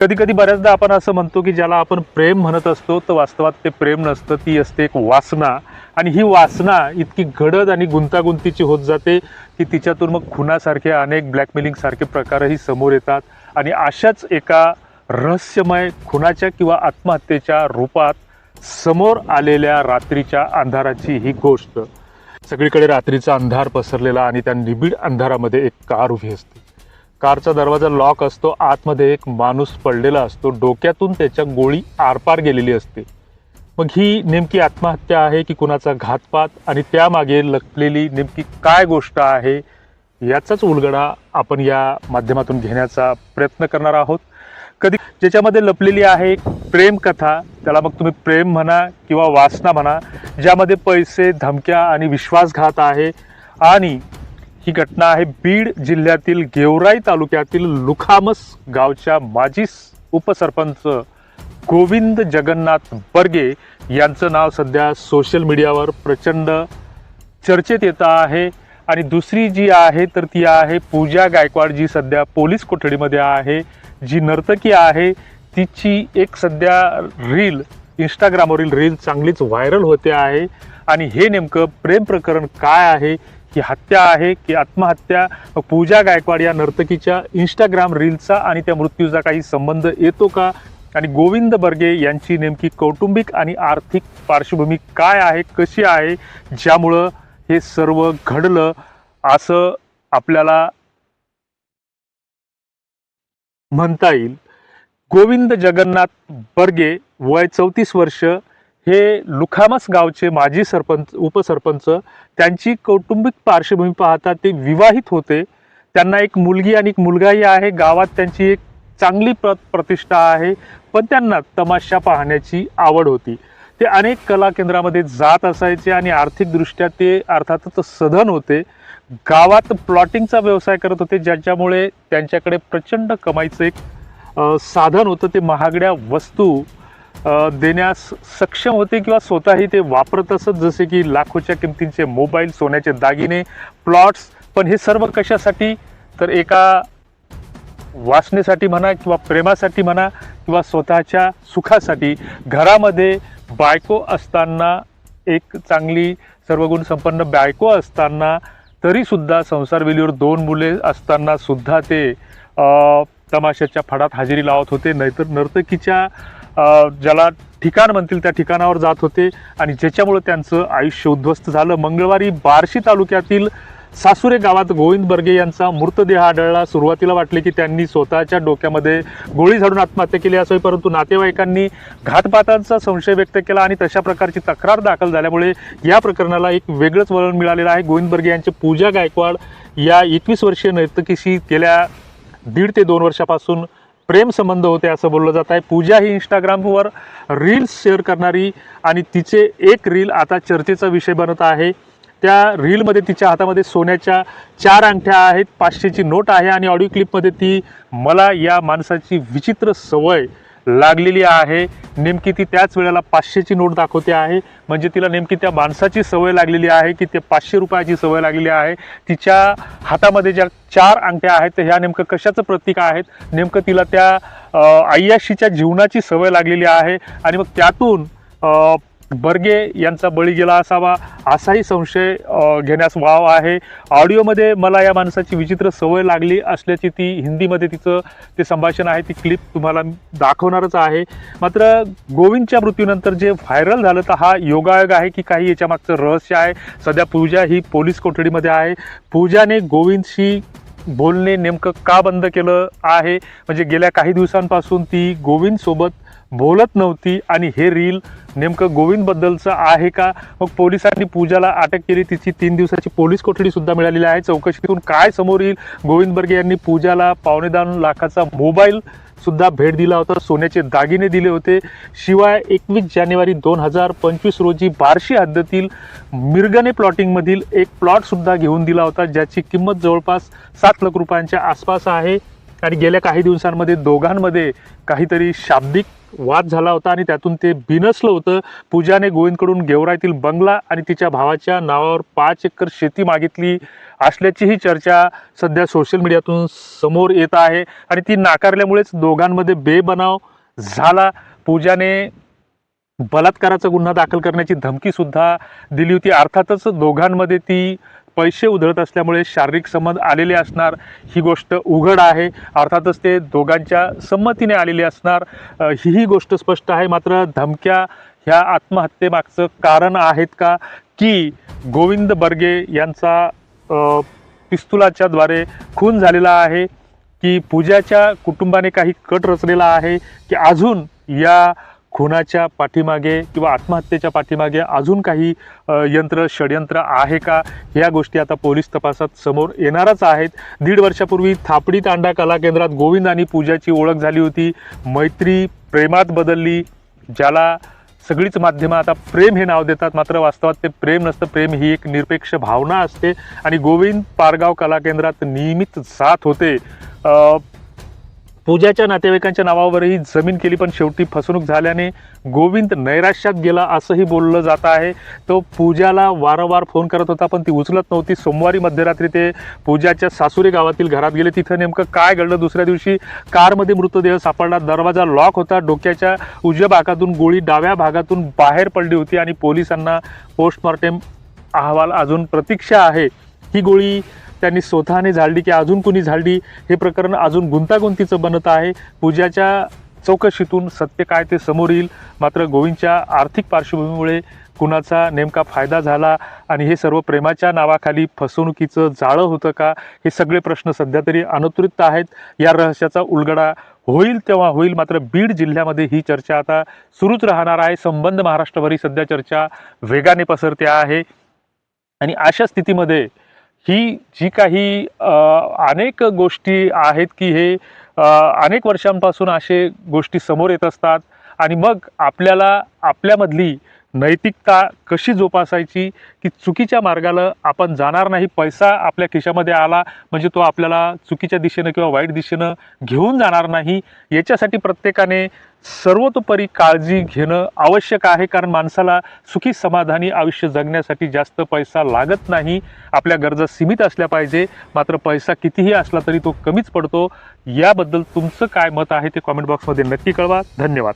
कधी कधी बऱ्याचदा आपण असं म्हणतो की ज्याला आपण प्रेम म्हणत असतो तर वास्तवात ते प्रेम नसतं ती असते एक वासना. आणि ही वासना इतकी गडद आणि गुंतागुंतीची होत जाते की तिच्यातून मग खुनासारखे अनेक ब्लॅकमेलिंगसारखे प्रकारही समोर येतात. आणि अशाच एका रहस्यमय खुनाच्या किंवा आत्महत्येच्या रूपात समोर आलेल्या रात्रीच्या अंधाराची ही गोष्ट. सगळीकडे रात्रीचा अंधार पसरलेला आणि त्या निबिड अंधारामध्ये एक कार उभी असते. कारचा दरवाजा लॉक असतो आतमध्ये एक माणूस पडलेला असतो. डोक्यातून त्याच्या गोळी आरपार गेलेली असते. मग ही नेमकी आत्महत्या आहे की कुणाचा घातपात? आणि त्यामागे लपलेली नेमकी काय गोष्ट आहे? याचाच उलगडा आपण या माध्यमातून घेण्याचा प्रयत्न करणार आहोत. कधी ज्याच्यामध्ये लपलेली आहे प्रेमकथा प्रेम कथा त्याला मग तुम्ही प्रेम म्हणा किंवा वासना म्हणा ज्यामध्ये पैसे धमक्या आणि विश्वासघात आहे. आणि ही घटना आहे बीड जिल्ह्यातील गेवराई तालुक्यातील लुखामस गावच्या माजी उपसरपंच गोविंद जगन्नाथ बर्गे यांचं नाव सध्या सोशल मीडियावर प्रचंड चर्चेत येतं आहे. आणि दुसरी जी आहे तर ती आहे पूजा गायकवाड जी सध्या पोलीस कोठडीमध्ये आहे जी नर्तकी आहे. तिची एक सध्या रील इंस्टाग्रामवरील रील चांगलीच व्हायरल होते आहे. आणि हे नेमकं प्रेम प्रकरण काय आहे की हत्या आहे की आत्महत्या पूजा गायकवाड या नर्तकीच्या इंस्टाग्राम रीलचा आणि त्या मृत्यूचा काही संबंध येतो का? आणि गोविंद बर्गे यांची नेमकी कौटुंबिक आणि आर्थिक पार्श्वभूमी काय आहे कशी आहे ज्यामुळं हे सर्व घडलं असं आपल्याला म्हणता येईल. गोविंद जगन्नाथ बर्गे वय चौतीस वर्ष हे लुखामस गावचे माजी सरपंच उपसरपंच त्यांची कौटुंबिक पार्श्वभूमी पाहता ते विवाहित होते. त्यांना एक मुलगी आणि एक मुलगाही आहे. गावात त्यांची एक चांगली प्र प्रतिष्ठा आहे पण त्यांना तमाशा पाहण्याची आवड होती. ते अनेक कला केंद्रामध्ये जात असायचे आणि आर्थिकदृष्ट्या ते अर्थातच सधन होते. गावात प्लॉटिंगचा व्यवसाय करत होते ज्याच्यामुळे त्यांच्याकडे प्रचंड कमाईचं एक साधन होतं ते महागड्या वस्तू देण्यास सक्षम होते किंवा स्वतःही ते वापरत असत जसे की लाखोच्या किमतींचे मोबाईल सोन्याचे दागिने प्लॉट्स. पण हे सर्व कशासाठी? तर एका वासनेसाठी म्हणा किंवा प्रेमासाठी म्हणा किंवा स्वतःच्या सुखासाठी. घरामध्ये बायको असताना एक चांगली सर्वगुण संपन्न बायको असताना तरीसुद्धा संसारवेलीवर दोन मुले असताना सुद्धा ते तमाशाच्या फडात हजेरी लावत होते. नाहीतर नर्तकीच्या ज्याला ठिकाण म्हणतील त्या ठिकाणावर जात होते आणि ज्याच्यामुळे त्यांचं आयुष्य उद्ध्वस्त झालं. मंगळवारी बार्शी तालुक्यातील सासुरे गावात गोविंद बर्गे यांचा मृतदेह आढळला. सुरुवातीला वाटले की त्यांनी स्वतःच्या डोक्यामध्ये गोळी झाडून आत्महत्या केली असावी परंतु नातेवाईकांनी घातपातांचा संशय व्यक्त केला आणि तशा प्रकारची तक्रार दाखल झाल्यामुळे या प्रकरणाला एक वेगळंच वळण मिळालेलं आहे. गोविंद बर्गे यांचे पूजा गायकवाड या एकवीस वर्षीय नर्तकीशी गेल्या दीड ते दोन वर्षापासून प्रेम संबंध होते असं बोललं जात आहे. पूजा ही इंस्टाग्रामवर रील्स शेअर करणारी आणि तिचे एक रील आता चर्चेचा विषय बनत आहे. त्या रीलमध्ये तिच्या हातामध्ये सोन्याच्या चार अंगठ्या आहेत पाचशेची नोट आहे आणि ऑडिओ क्लिपमध्ये ती मला या माणसाची विचित्र सवय लागलेली आहे. नेमकी ती त्याच वेळेला पाचशेची नोट दाखवते आहे. म्हणजे तिला नेमकी त्या माणसाची सवय लागलेली आहे की ते पाचशे रुपयाची सवय लागलेली आहे. तिच्या हातामध्ये ज्या चार अंगठ्या आहेत तर ह्या नेमकं कशाचं प्रतीक आहेत? नेमकं तिला त्या अ, जीवनाची सवय लागलेली आहे. आणि मग त्यातून बर्गे यांचा बळी गेला असावा असाही संशय घेण्यास वाव आहे. ऑडिओमध्ये मला या माणसाची विचित्र सवय लागली असल्याची ती हिंदीमध्ये तिचं ते संभाषण आहे. ती क्लिप तुम्हाला दाखवणारच आहे. मात्र गोविंदच्या मृत्यूनंतर जे व्हायरल झालं तर हा योगायोग आहे की काही याच्या मागचं रहस्य आहे. सध्या पूजा ही पोलीस कोठडीमध्ये आहे. पूजाने गोविंदशी बोलणे नेमकं का बंद केलं आहे? म्हणजे गेल्या काही दिवसांपासून ती गोविंदसोबत बोलत नव्हती आणि हे रील नेमकं गोविंदबद्दलचं आहे का? मग पोलिसांनी पूजाला अटक केली. तिची तीन दिवसाची पोलीस कोठडीसुद्धा मिळालेली आहे. चौकशीतून काय समोर येईल? गोविंद बर्गे यांनी पूजाला पावणे दोन लाखाचा मोबाईल सुद्धा भेट दिला होता. सोन्याचे दागिने दिले होते. शिवाय एकवीस जानेवारी दोन हजार पंचवीस रोजी बार्शी हद्दतील मिरगणे प्लॉटिंगमधील एक प्लॉटसुद्धा घेऊन दिला होता ज्याची किंमत जवळपास सात लाख रुपयांच्या आसपास आहे. आणि गेल्या काही दिवसांमध्ये दोघांमध्ये काहीतरी शाब्दिक वाद झाला होता आणि त्यातून ते बिनसलं होतं. पूजाने गोविंदकडून गेवराईतील बंगला आणि तिच्या भावाच्या नावावर पाच एकर शेती मागितली असल्याचीही चर्चा सध्या सोशल मीडियातून समोर येत आहे. आणि ती नाकारल्यामुळेच दोघांमध्ये बेबनाव झाला. पूजाने बलात्काराचा गुन्हा दाखल करण्याची धमकीसुद्धा दिली होती. अर्थातच दोघांमध्ये ती पैसे उधळत असल्यामुळे शारीरिक संबंध आलेले असणार ही गोष्ट उघड आहे. अर्थातच ते दोघांच्या संमतीने आलेले असणार. हीही ही गोष्ट स्पष्ट आहे. मात्र धमक्या ह्या आत्महत्येमागचं कारण आहेत का? की गोविंद बर्गे यांचा पिस्तुलाच्या द्वारे खून झालेला आहे की पूजाच्या कुटुंबाने काही कट रचलेला आहे की अजून या खुनाच्या पाठीमागे किंवा आत्महत्येच्या पाठीमागे अजून काही यंत्र षडयंत्र आहे का? ह्या गोष्टी आता पोलीस तपासात समोर येणारच आहेत. दीड वर्षापूर्वी थापडी तांडा कला केंद्रात गोविंद आणि पूजाची ओळख झाली होती. मैत्री प्रेमात बदलली ज्याला सगळीच माध्यमं आता प्रेम हे नाव देतात. मात्र वास्तवात ते प्रेम नसतं. प्रेम ही एक निरपेक्ष भावना असते आणि गोविंद पारगाव कला केंद्रात नियमित जात होते. पूजाच्या नातेवाईकांच्या नावावरही जमीन केली पण शेवटी फसवणूक झाल्याने गोविंद नैराश्यात गेला असंही बोललं जात आहे. तो पूजाला वारंवार फोन करत होता पण ती उचलत नव्हती. सोमवारी मध्यरात्री ते पूजाच्या सासुरी गावातील घरात गेले. तिथं नेमकं काय घडलं? दुसऱ्या दिवशी कारमध्ये मृतदेह सापडला. दरवाजा लॉक होता. डोक्याच्या उजव्या भागातून गोळी डाव्या भागातून बाहेर पडली होती आणि पोलिसांना पोस्टमॉर्टेम अहवाल अजून प्रतीक्षा आहे. ही गोळी त्यांनी स्वतःने झाडली की अजून कुणी झाडली हे प्रकरण अजून गुंतागुंतीचं बनत आहे. पूजाच्या चौकशीतून सत्य काय ते समोर येईल. मात्र गोविंदच्या आर्थिक पार्श्वभूमीमुळे कुणाचा नेमका फायदा झाला आणि हे सर्व प्रेमाच्या नावाखाली फसवणुकीचं जाळं होतं का हे सगळे प्रश्न सध्या तरी अनुत्तरित आहेत. या रहस्याचा उलगडा होईल तेव्हा होईल. मात्र बीड जिल्ह्यामध्ये ही चर्चा आता सुरूच राहणार आहे. संबंध महाराष्ट्रभरी सध्या चर्चा वेगाने पसरते आहे. आणि अशा स्थितीमध्ये ही जी काही अनेक गोष्टी आहेत की हे अनेक वर्षांपासून असे गोष्टी समोर येत असतात आणि मग आपल्याला आपल्यामधली नैतिकता कशी जोपासायची की चुकीच्या मार्गाला आपण जाणार नाही पैसा आपल्या खिशामध्ये आला म्हणजे तो आपल्याला चुकीच्या दिशेनं किंवा वाईट दिशेनं घेऊन जाणार नाही याच्यासाठी प्रत्येकाने सर्वतोपरी काळजी घेणं आवश्यक आहे कारण माणसाला सुखी समाधानी आयुष्य जगण्यासाठी जास्त पैसा लागत नाही आपल्या गरजा सीमित असल्या पाहिजे मात्र पैसा कितीही असला तरी तो कमीच पडतो. याबद्दल तुमचं काय मत आहे ते कॉमेंट बॉक्समध्ये नक्की कळवा. धन्यवाद.